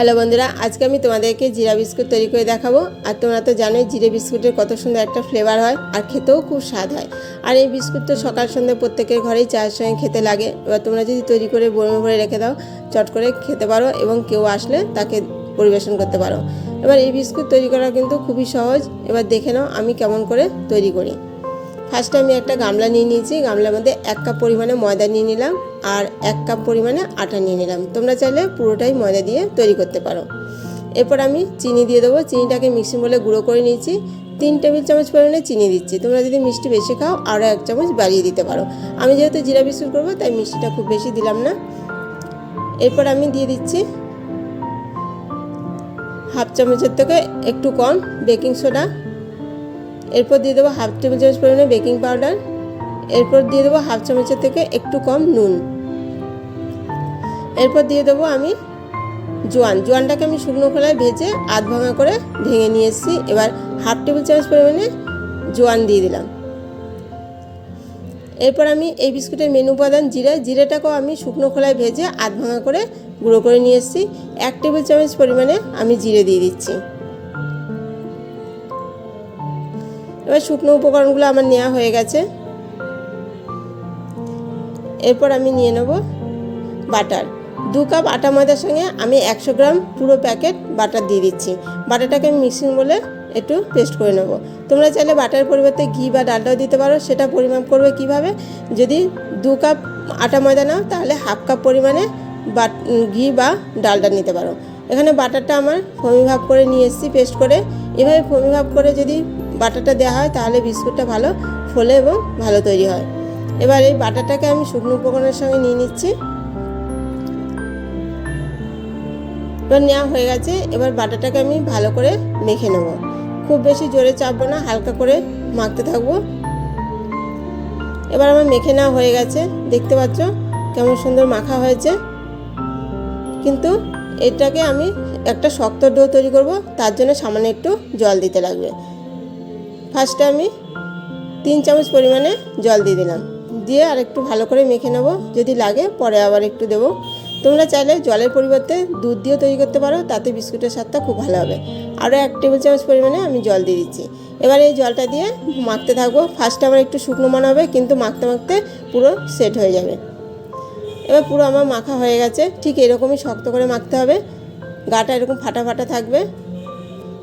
Hello বন্ধুরা, আজকে আমি তোমাদেরকে জিরা বিস্কুট তৈরি করে দেখাবো। আর তোমরা তো জানোই জিরে বিস্কুটের কত সুন্দর একটা ফ্লেভার হয় আর খেতেও খুব স্বাদ হয়। আর এই বিস্কুট তো সকাল, সন্ধ্যে প্রত্যেকের ঘরেই চায়ের সঙ্গে খেতে লাগে। এবার তোমরা যদি তৈরি করে বরমে ভরে রেখে দাও, চট করে খেতে পারো এবং কেউ আসলে তাকে পরিবেশন করতে পারো। এবার এই বিস্কুট তৈরি করা কিন্তু খুবই সহজ। এবার দেখে নাও আমি কেমন করে তৈরি করি। ফার্স্টে আমি একটা গামলা নিয়ে নিয়েছি। গামলার মধ্যে এক কাপ পরিমাণে ময়দা নিয়ে নিলাম। আর এক কাপ পরিমাণে আটা নিয়ে নিলাম। তোমরা চাইলে পুরোটাই ময়দা দিয়ে তৈরি করতে পারো। এরপর আমি চিনি দিয়ে দেবো। চিনিটাকে মিক্সিং বলে গুঁড়ো করে নিয়েছি। তিন টেবিল চামচ পরিমাণে চিনি দিচ্ছি। তোমরা যদি মিষ্টি বেশি খাও, আরও এক চামচ বাড়িয়ে দিতে পারো। আমি যেহেতু জিরা বিস্কুট করব, তাই মিষ্টিটা খুব বেশি দিলাম না। এরপর আমি দিয়ে দিচ্ছি হাফ চামচের থেকে একটু কম বেকিং সোডা। এরপর দিয়ে দেবো হাফ টেবিল চামচ পরিমাণে বেকিং পাউডার। এরপর দিয়ে দেবো হাফ চামচের থেকে একটু কম নুন। এরপর দিয়ে দেবো আমি জোয়ান। জোয়ানটাকে আমি শুকনো খোলায় ভেজে আধ ভাঙা করে ভেঙে নিয়ে এসেছি। এবার হাফ টেবিল চামচ পরিমাণে জোয়ান দিয়ে দিলাম। এরপর আমি এই বিস্কুটের মেনু উপাদান জিরে। জিরেটাকেও আমি শুকনো খোলায় ভেজে আধ ভাঙা করে গুঁড়ো করে নিয়ে এসেছি। এক টেবিল চামচ পরিমাণে আমি জিরে দিয়ে দিচ্ছি। এবার শুকনো উপকরণগুলো আমার নেওয়া হয়ে গেছে। এরপর আমি নিয়ে নেব বাটার। দু কাপ আটা ময়দার সঙ্গে আমি একশো গ্রাম পুরো প্যাকেট বাটার দিয়ে দিচ্ছি। বাটারটাকে মিক্সিং বলে একটু পেস্ট করে নেব। তোমরা চাইলে বাটার পরিবর্তে ঘি বা ডালটাও দিতে পারো, সেটা পরিমাপ করবে কীভাবে? যদি দু কাপ আটা ময়দা নাও, তাহলে হাফ কাপ পরিমাণে বাট ঘি বা ডালটা নিতে পারো। এখানে বাটারটা আমার ফমি ভাব করে নিয়ে এসেছি পেস্ট করে। এভাবে ফমি ভাব করে যদি বাটারটা দেওয়া হয়, তাহলে বিস্কুটটা ভালো ফোলে এবং ভালো তৈরি হয়। এবার এই বাটারটাকে আমি শুকনো উপকরণের সঙ্গে নিয়ে নিচ্ছি। এবার নেওয়া হয়ে গেছে, এবার বাটারটাকে আমি ভালো করে মেখে নেব। খুব বেশি জোরে চাপবো না, হালকা করে মাখতে থাকব। এবার আমার মেখে নেওয়া হয়ে গেছে, দেখতে পাচ্ছ কেমন সুন্দর মাখা হয়েছে। কিন্তু এটাকে আমি একটা শক্ত ডো তৈরি করব, তার জন্য সামান্য একটু জল দিতে লাগবে। ফার্স্টে আমি তিন চামচ পরিমাণে জল দিয়ে দিলাম। দিয়ে আর একটু ভালো করে মেখে নেব, যদি লাগে পরে আবার একটু দেবো। তোমরা চাইলে জলের পরিবর্তে দুধ দিয়েও তৈরি করতে পারো, তাতে বিস্কুটের স্বাদটা খুব ভালো হবে। আরও এক টেবিল চামচ পরিমাণে আমি জল দিয়ে দিচ্ছি। এবার এই জলটা দিয়ে মাখতে থাকব। ফার্স্টে আমার একটু শুকনো মনে হবে, কিন্তু মাখতে মাখতে পুরো সেট হয়ে যাবে। এবার পুরো আমার মাখা হয়ে গেছে, ঠিক এরকমই শক্ত করে মাখতে হবে। গাটা এরকম ফাটা ফাটা থাকবে।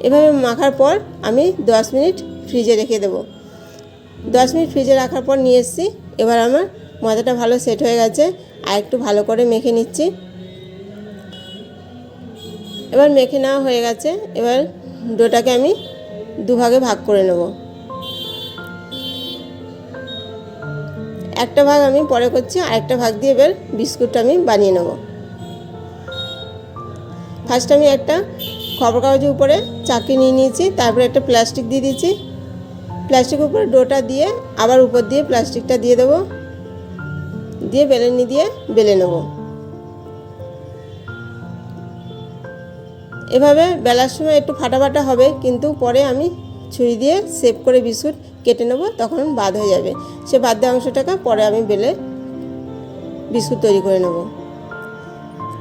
এভাবে মাখার পর আমি দশ মিনিট ফ্রিজে রেখে দেবো। দশ মিনিট ফ্রিজে রাখার পর নিয়ে এসেছি। এবার আমার ময়দাটা ভালো সেট হয়ে গেছে। আর একটু ভালো করে মেখে নিচ্ছি। এবার মেখে নেওয়া হয়ে গেছে। এবার ডোটাকে আমি দুভাগে ভাগ করে নেব। একটা ভাগ আমি পরে করছি, আর একটা ভাগ দিয়ে এবার বিস্কুটটা আমি বানিয়ে নেব। ফার্স্ট আমি একটা খবর কাগজের উপরে চাকি নিয়ে নিয়েছি, তারপরে একটা প্লাস্টিক দিয়ে দিয়েছি। প্লাস্টিকের উপরে ডোটা দিয়ে, আবার উপর দিয়ে প্লাস্টিকটা দিয়ে দেবো। দিয়ে বেলেনি দিয়ে বেলে নেব। এভাবে বেলার সময় একটু ফাটা ফাটা হবে, কিন্তু পরে আমি ছুরি দিয়ে সেভ করে বিস্কুট কেটে নেব, তখন বাদ হয়ে যাবে। সে বাদ দেওয়া অংশটাকে পরে আমি বেলে বিস্কুট তৈরি করে নেব।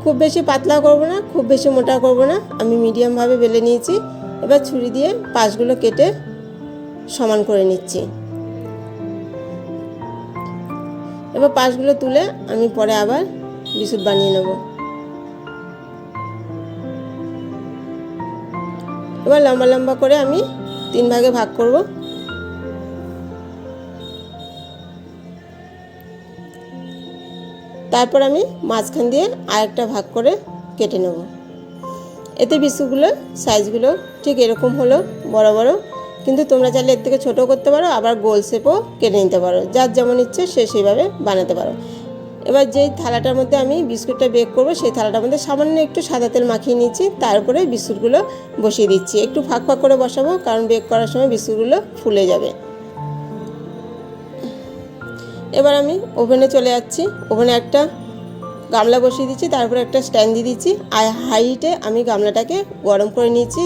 খুব বেশি পাতলা করব না, খুব বেশি মোটা করব না। আমি মিডিয়ামভাবে বেলে নিয়েছি। এবার ছুরি দিয়ে পাশগুলো কেটে সমান করে নিচ্ছি। এবার পাশগুলো তুলে আমি পরে আবার বিস্কুট বানিয়ে নেব। এবার লম্বা লম্বা করে আমি তিন ভাগে ভাগ করব। তারপর আমি মাঝখান দিয়ে আরেকটা ভাগ করে কেটে নেব। এতে বিস্কুটগুলো সাইজগুলো ঠিক এরকম হলো, বড় বড় কিন্তু তোমরা চাইলে এর থেকে ছোটো করতে পারো, আবার গোল শেপও কেটে নিতে পারো। যার যেমন ইচ্ছে সে সেইভাবে বানাতে পারো। এবার যেই থালাটার মধ্যে আমি বিস্কুটটা বেক করব, সেই থালাটার মধ্যে সামান্য একটু সাদা তেল মাখিয়ে নিচ্ছি তারপরে বিস্কুটগুলো বসিয়ে দিচ্ছি। একটু ফাঁক ফাঁক করে বসাবো, কারণ বেক করার সময় বিস্কুটগুলো ফুলে যাবে। এবার আমি ওভেনে চলে যাচ্ছি। ওভেনে একটা গামলা বসিয়ে দিচ্ছি, তারপরে একটা স্ট্যান্ড দিয়ে দিচ্ছি। আর হাইটে আমি গামলাটাকে গরম করে নিয়েছি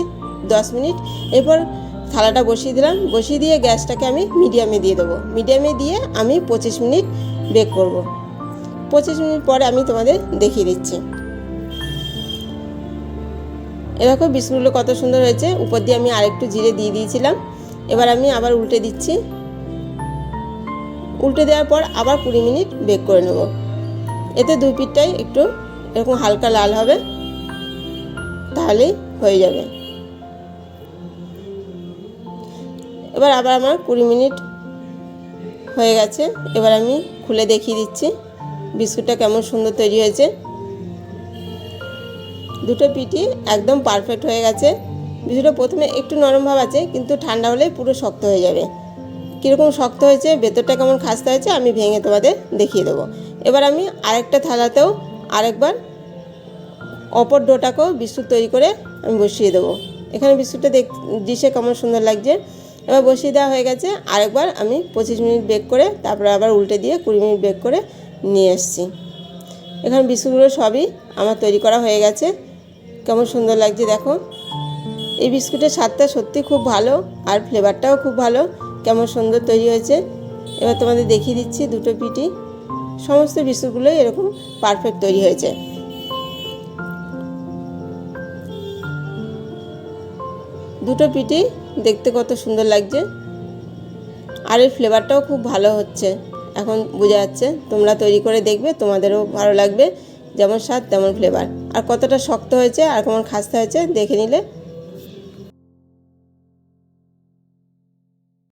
দশ মিনিট। এরপর থালাটা বসিয়ে দিলাম। বসিয়ে দিয়ে গ্যাসটাকে আমি মিডিয়ামে দিয়ে দেবো। মিডিয়ামে দিয়ে আমি পঁচিশ মিনিট বেক করব। পঁচিশ মিনিট পরে আমি তোমাদের দেখিয়ে দিচ্ছি। এরকম বিস্কুটগুলো কত সুন্দর হয়েছে। উপর দিয়ে আমি আরেকটু জিরে দিয়ে দিয়েছিলাম। এবার আমি আবার উল্টে দিচ্ছি। উল্টে দেওয়ার পর আবার কুড়ি মিনিট বেক করে নেব। এতে দুই পিঠটাই একটু এরকম হালকা লাল হবে। তাহলেই হয়ে যাবে। এবার আবার আমার কুড়ি মিনিট হয়ে গেছে। এবার আমি খুলে দেখিয়ে দিচ্ছি বিস্কুটটা কেমন সুন্দর তৈরি হয়েছে। দুটো পিঠি একদম পারফেক্ট হয়ে গেছে। বিস্কুটটা প্রথমে একটু নরম ভাব আছে, কিন্তু ঠান্ডা হলে পুরো শক্ত হয়ে যাবে। কীরকম শক্ত হয়েছে, ভেতরটা কেমন খাস্তা হয়েছে, আমি ভেঙে তোমাদের দেখিয়ে দেবো। এবার আমি আরেকটা থালাতেও আরেকবার অপর ডোটাকেও বিস্কুট তৈরি করে আমি বসিয়ে দেবো। এখানে বিস্কুটটা দেখ ডিশে কেমন সুন্দর লাগছে। এবার বসিয়ে দেওয়া হয়ে গেছে। আরেকবার আমি পঁচিশ মিনিট বেক করে তারপরে আবার উল্টে দিয়ে কুড়ি মিনিট বেক করে নিয়ে এসেছি। এখানে বিস্কুটগুলো সবই আমার তৈরি করা হয়ে গেছে। কেমন সুন্দর লাগছে দেখো। এই বিস্কুটের স্বাদটা সত্যি খুব ভালো আর ফ্লেভারটাও খুব ভালো। কেমন সুন্দর তৈরি হয়েছে। এবার তোমাদের দেখিয়ে দিচ্ছি দুটো পিটি সমস্ত বিস্কুটগুলোই এরকম পারফেক্ট তৈরি হয়েছে। দুটো পিঠি দেখতে কত সুন্দর লাগছে। আর এর ফ্লেভারটাও খুব ভালো হচ্ছে। এখন বোঝা যাচ্ছে, তোমরা তৈরি করে দেখবে, তোমাদেরও ভালো লাগবে। যেমন স্বাদ, তেমন ফ্লেভার আর কতটা শক্ত হয়েছে আর কেমন খাস্তা হয়েছে, দেখে নিলে